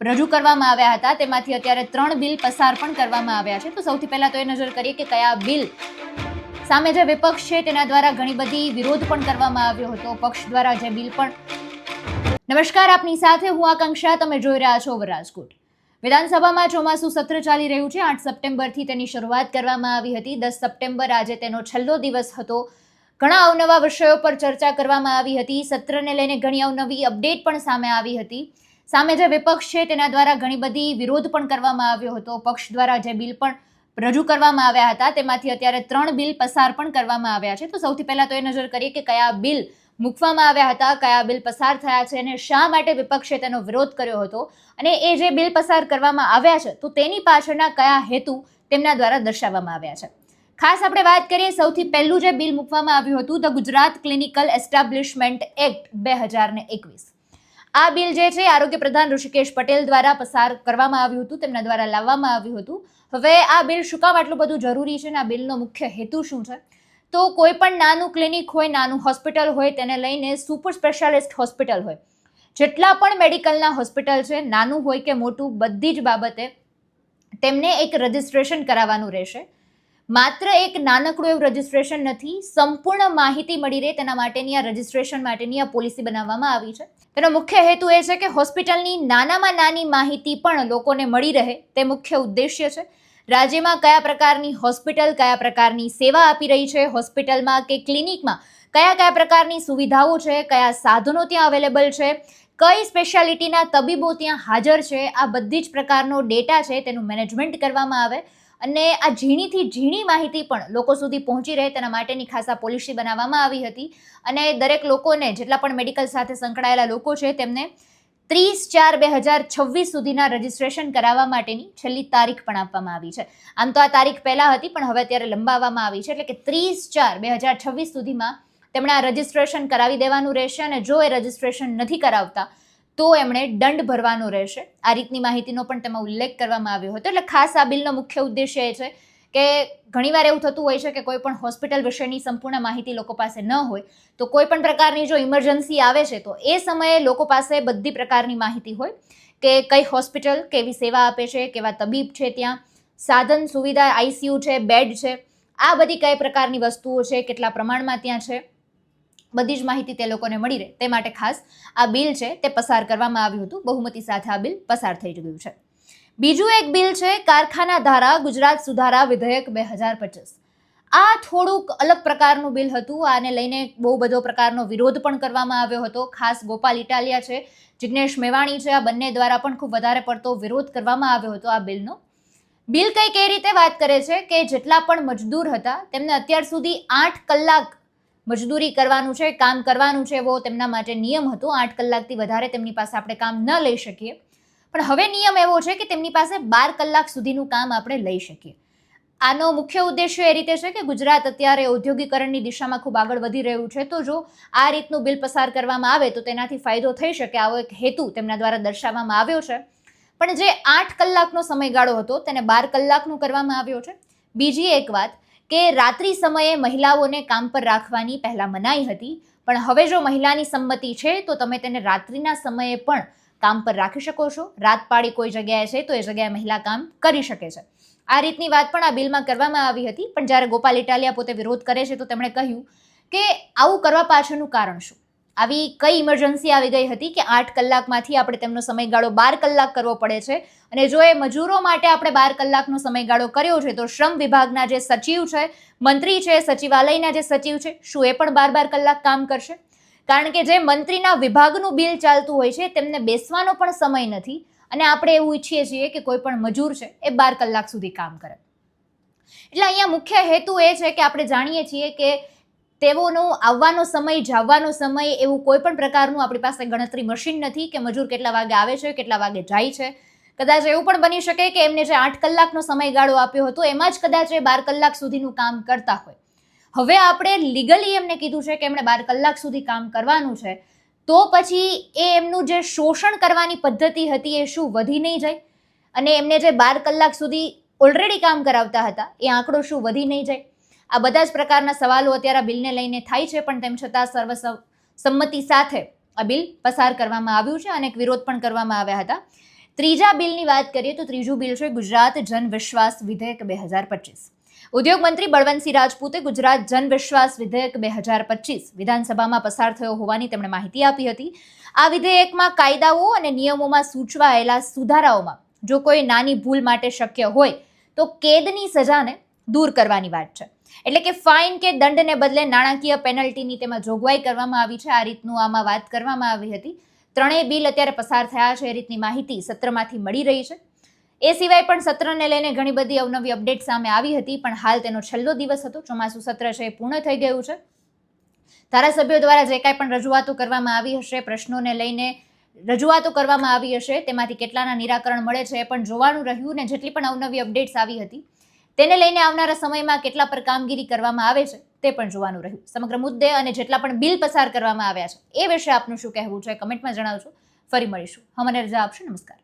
રજૂ કરવામાં આવ્યા હતા. તેમાંથી અત્યારે ત્રણ બિલ પસાર પણ કરવામાં આવ્યા છે. તો સૌથી પહેલા તો એ નજર કરીએ કે કયા બિલ સામે જે વિપક્ષ છે તેના દ્વારા ઘણી બધી વિરોધ પણ કરવામાં આવ્યો હતો. પક્ષ દ્વારા જે બિલ પણ નમસ્કાર, આપની સાથે હું આકાંક્ષા. તમે જોઈ રહ્યા છો રાજકોટ વિધાનસભામાં ચોમાસું સત્ર ચાલી રહ્યું છે. આઠ સપ્ટેમ્બરથી તેની શરૂઆત કરવામાં આવી હતી. દસ સપ્ટેમ્બર આજે તેનો છેલ્લો દિવસ હતો. ઘણા અવનવા વિષયો પર ચર્ચા કરવામાં આવી હતી. સત્રને લઈને ઘણી અવનવી અપડેટ પણ સામે આવી હતી. સામે જે વિપક્ષ છે તેના દ્વારા ઘણી બધી વિરોધ પણ કરવામાં આવ્યો હતો. પક્ષ દ્વારા જે બિલ પણ રજૂ કરવામાં આવ્યા હતા, તેમાંથી અત્યારે ત્રણ બિલ પસાર પણ કરવામાં આવ્યા છે. તો સૌથી પહેલા તો એ નજર કરીએ કે કયા બિલ મૂકવામાં આવ્યા હતા, કયા બિલ પસાર થયા છે અને શા માટે વિપક્ષે તેનો વિરોધ કર્યો હતો અને એ જે બિલ પસાર કરવામાં આવ્યા છે, તો તેની પાછળના કયા હેતુ તેમના દ્વારા દર્શાવવામાં આવ્યા છે. ખાસ આપણે વાત કરીએ, સૌથી પહેલું જે બિલ મૂકવામાં આવ્યું હતું, the Gujarat clinical establishment act, બે હજાર એકવીસ. આ બિલ જે છે, આરોગ્ય પ્રધાન ઋષિકેશ પટેલ દ્વારા પસાર કરવામાં આવ્યું હતું, તેમના દ્વારા લાવવામાં આવ્યું હતું. હવે આ બિલ શું કામ આટલું બધું જરૂરી છે અને આ બિલનો મુખ્ય હેતુ શું છે? તો કોઈ પણ નાનું ક્લિનિક હોય, નાનું હોસ્પિટલ હોય, તેને લઈને સુપર સ્પેશિયાલિસ્ટ હોસ્પિટલ હોય. જેટલા પણ મેડિકલના હોસ્પિટલ છે, નાનું હોય કે મોટું, બધી જ બાબતે તેમને એક રજિસ્ટ્રેશન કરાવવાનું રહેશે. માત્ર એક નાનકડું એવું રજિસ્ટ્રેશન નથી, સંપૂર્ણ માહિતી મળી રહે તેના માટેની આ રજિસ્ટ્રેશન માટેની આ પોલિસી બનાવવામાં આવી છે. તેનો મુખ્ય હેતુ એ છે કે હોસ્પિટલની નાનામાં નાની માહિતી પણ લોકોને મળી રહે, તે મુખ્ય ઉદ્દેશ્ય છે. રાજ્યમાં કયા પ્રકારની હોસ્પિટલ કયા પ્રકારની સેવા આપી રહી છે હોસ્પિટલમાં કે ક્લિનિકમાં કયા કયા પ્રકારની સુવિધાઓ છે, કયા સાધનો ત્યાં અવેલેબલ છે, કઈ સ્પેશિયાલિટીના તબીબો ત્યાં હાજર છે, આ બધી જ પ્રકારનો ડેટા છે, તેનું મેનેજમેન્ટ કરવામાં આવે. અને આ ઝીણીથી ઝીણી માહિતી પણ લોકો સુધી પહોંચી રહે તેના માટેની ખાસ પોલિસી બનાવવામાં આવી હતી. અને દરેક લોકોને, જેટલા પણ મેડિકલ સાથે સંકળાયેલા લોકો છે, તેમને ત્રીસ ચાર બે હજાર છવ્વીસ સુધીના રજિસ્ટ્રેશન કરાવવા માટેની છેલ્લી તારીખ પણ આપવામાં આવી છે. આમ તો આ તારીખ પહેલાં હતી, પણ હવે અત્યારે લંબાવવામાં આવી છે, એટલે કે ત્રીસ ચાર બે હજાર છવ્વીસ સુધીમાં તેમણે આ રજિસ્ટ્રેશન કરાવી દેવાનું રહેશે અને જો એ રજિસ્ટ્રેશન નથી કરાવતા તો એમણે દંડ ભરવાનો રહેશે. આ રીતની માહિતીનો પણ તેમાં ઉલ્લેખ કરવામાં આવ્યો હતો. એટલે ખાસ આ બિલનો મુખ્ય ઉદ્દેશ્ય એ છે કે ઘણીવાર એવું થતું હોય છે કે કોઈ પણ હોસ્પિટલ વિશેની સંપૂર્ણ માહિતી લોકો પાસે ન હોય, તો કોઈ પણ પ્રકારની જો ઇમરજન્સી આવે છે, તો એ સમયે લોકો પાસે બધી પ્રકારની માહિતી હોય કે કઈ હોસ્પિટલ કેવી સેવા આપે છે, કેવા તબીબ છે ત્યાં, સાધન સુવિધા આઈસીયુ છે, બેડ છે, આ બધી કઈ પ્રકારની વસ્તુઓ છે, કેટલા પ્રમાણમાં ત્યાં છે બધી જ માહિતી તે લોકોને મળી રહે. તે માટે ખાસ આ બિલ છે તે પસાર કરવામાં આવ્યું હતું. બહુમતી સાથે આ બિલ પસાર થઈ ગયું છે. બીજું એક બિલ છે કારખાના ધારા ગુજરાત સુધારા વિધેયક બે હજાર પચીસ. આ થોડુંક અલગ પ્રકારનું બિલ હતું. આને લઈને બહુ બધો પ્રકારનો વિરોધ પણ કરવામાં આવ્યો હતો. ખાસ ગોપાલ ઇટાલિયા છે, જિગ્નેશ મેવાણી છે, આ બંને દ્વારા પણ ખૂબ વધારે પડતો વિરોધ કરવામાં આવ્યો હતો આ બિલનો. બિલ કંઈક એ રીતે વાત કરે છે કે જેટલા પણ મજદૂર હતા, તેમને અત્યાર સુધી આઠ કલાક મજદૂરી કરવાનું છે, કામ કરવાનું છે એવો તેમના માટે નિયમ હતો. આઠ કલાકથી વધારે તેમની પાસે આપણે કામ ન લઈ શકીએ. પણ હવે નિયમ એવો છે કે તેમની પાસે બાર કલાક સુધીનું કામ આપણે લઈ શકીએ. આનો મુખ્ય ઉદ્દેશ્ય એ રીતે છે કે ગુજરાત અત્યારે ઔદ્યોગિકરણની દિશામાં ખૂબ આગળ વધી રહ્યું છે. તો જો આ રીતનું બિલ પસાર કરવામાં આવે તો તેનાથી ફાયદો થઈ શકે આવો એક હેતુ તેમના દ્વારા દર્શાવવામાં આવ્યો છે. પણ જે આઠ કલાકનો સમયગાળો હતો તેને બાર કલાકનો કરવામાં આવ્યો છે. બીજી એક વાત કે રાત્રિ સમયે મહિલાઓને કામ પર રાખવાની પહેલાં મનાઈ હતી. પણ હવે જો મહિલાની સંમતિ છે, તો તમે તેને રાત્રિના સમયે પણ કામ પર રાખી શકો છો. રાત પાડી કોઈ જગ્યાએ છે, તો એ જગ્યાએ મહિલા કામ કરી શકે છે. આ રીતની વાત પણ આ બિલમાં કરવામાં આવી હતી. પણ જ્યારે ગોપાલ ઇટાલિયા પોતે વિરોધ કરે છે, તો તેમણે કહ્યું કે આવું કરવા પાછળનું કારણ શું? આવી કઈ ઇમરજન્સી આવી ગઈ હતી કે આઠ કલાકમાંથી આપણે તેમનો સમયગાળો બાર કલાક કરવો પડે છે? અને જો એ મજૂરો માટે આપણે બાર કલાકનો સમયગાળો કર્યો છે, તો શ્રમ વિભાગના જે સચિવ છે, મંત્રી છે, સચિવાલયના જે સચિવ છે, શું એ પણ બાર બાર કલાક કામ કરશે? કારણ કે જે મંત્રીના વિભાગનું બિલ ચાલતું હોય છે, તેમને બેસવાનો પણ સમય નથી. અને આપણે એવું ઈચ્છીએ છીએ કે કોઈ પણ મજૂર છે, એ બાર કલાક સુધી કામ કરે. એટલે અહીંયા મુખ્ય હેતુ એ છે કે આપણે જાણીએ છીએ કે તેઓનો આવવાનો સમય જવાનો સમય એવું કોઈ પણ પ્રકારનું આપણી પાસે ગણતરી મશીન નથી કે મજૂર કેટલા વાગે આવે છે, કેટલા વાગે જાય છે. કદાચ એવું પણ બની શકે કે એમને જે આઠ કલાકનો સમયગાળો આપ્યો હતો, એમાં જ કદાચ એ બાર કલાક સુધીનું કામ કરતા હોય. હવે આપણે લીગલી એમને કીધું છે કે એમણે બાર કલાક સુધી કામ કરવાનું છે, તો પછી એ એમનું જે શોષણ કરવાની પદ્ધતિ હતી એ શું વધી નહીં જાય? અને એમને જે બાર કલાક સુધી ઓલરેડી કામ કરાવતા હતા, એ આંકડો શું વધી નહીં જાય? આ બધા જ પ્રકારના સવાલો અત્યારે બિલને લઈને થાય છે, પણ તેમ છતાં સર્વ સંમતિ સાથે આ બિલ પસાર કરવામાં આવ્યું છે અને એક વિરોધ પણ કરવામાં આવ્યા હતા. ત્રીજા બિલની વાત કરીએ તો ત્રીજું બિલ છે ગુજરાત જન વિશ્વાસ વિધેયક બે હજાર પચીસ. ઉદ્યોગ મંત્રી બળવંતસિંહ રાજપૂતે ગુજરાત જન વિશ્વાસ વિધેયક બે હજાર પચીસ વિધાનસભામાં પસાર થયો હોવાની તેમણે માહિતી આપી હતી. આ વિધેયકમાં કાયદાઓ અને નિયમોમાં સૂચવાયેલા સુધારાઓમાં જો કોઈ નાની ભૂલ માટે શક્ય હોય તો કેદની સજાને દૂર કરવાની વાત છે. એટલે કે ફાઇન કે દંડને બદલે નાણાકીય પેનલ્ટીની તેમાં જોગવાઈ કરવામાં આવી છે. આ રીતનું આમાં વાત કરવામાં આવી હતી. ત્રણેય બિલ અત્યારે પસાર થયા છે. એ રીતની માહિતી સત્રમાંથી મળી રહી છે. એ સિવાય પણ સત્રને લઈને ઘણી બધી અવનવી અપડેટ સામે આવી હતી. પણ હાલ તેનો છેલ્લો દિવસ હતો. ચોમાસું સત્ર છે એ પૂર્ણ થઈ ગયું છે. ધારાસભ્યો દ્વારા જે કાંઈ પણ રજૂઆતો કરવામાં આવી હશે, પ્રશ્નોને લઈને રજૂઆતો કરવામાં આવી હશે, તેમાંથી કેટલાના નિરાકરણ મળે છે એ પણ જોવાનું રહ્યું ને જેટલી પણ અવનવી અપડેટ્સ આવી હતી. તેને લઈને આવનારા સમયમાં કેટલા પર કામગીરી કરવામાં આવે છે તે પણ જોવાનું રહ્યું. સમગ્ર મુદ્દે અને જેટલા પણ બિલ પસાર કરવામાં આવ્યા છે, એ વિશે આપનું શું કહેવું છે કમેન્ટમાં જણાવજો. ફરી મળીશું. હમને રજા આપશો. નમસ્કાર.